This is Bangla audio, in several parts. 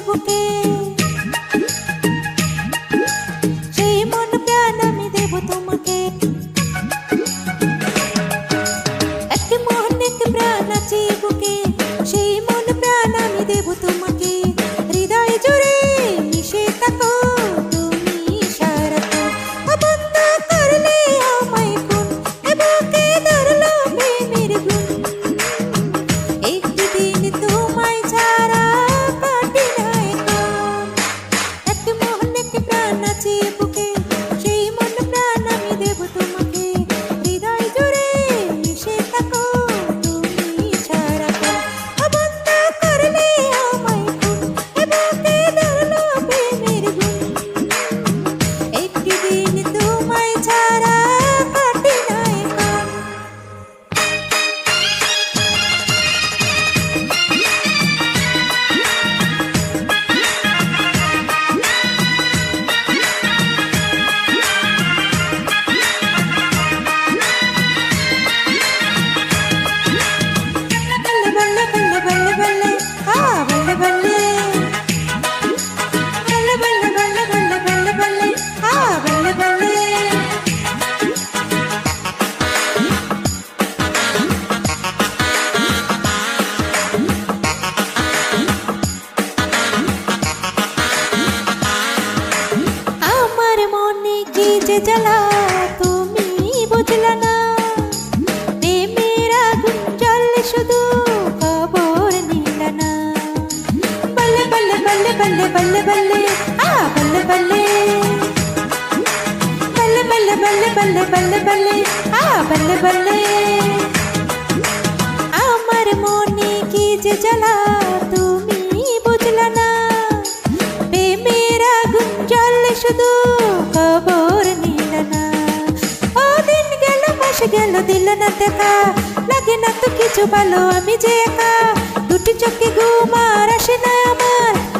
বুকে জ্বালা তুমি বুঝলা না প্রেমের আগুন জ্বলে শুধু খবর নিল না বল্লে বল্লে বল্লে বল্লে বল্লে বল্লে আ বল্লে বল্লে বল্লে বল্লে বল্লে বল্লে বল্লে বল্লে আ বল্লে বল্লে আমার মনে কি যে জ্বালা গেল দিল না দেখা। লাগে না তো কিছু ভালো, আমি যে একা। দুটি চোখে ঘুম আর আসে না আমার।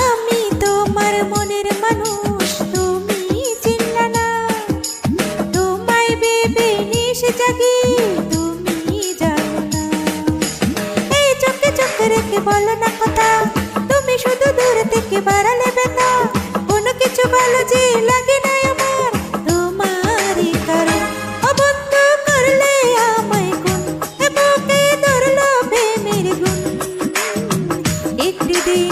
আমি তোমার মনের মানুষ, তুমি চিনলা না। তোমায় তুমি জানো না। এই চোখে চোখে রেখে বলো না কথা, তুমি শুধু দূর থেকে বাড়ালে ব্যথা কোনো কিছু ভালো যে লাগে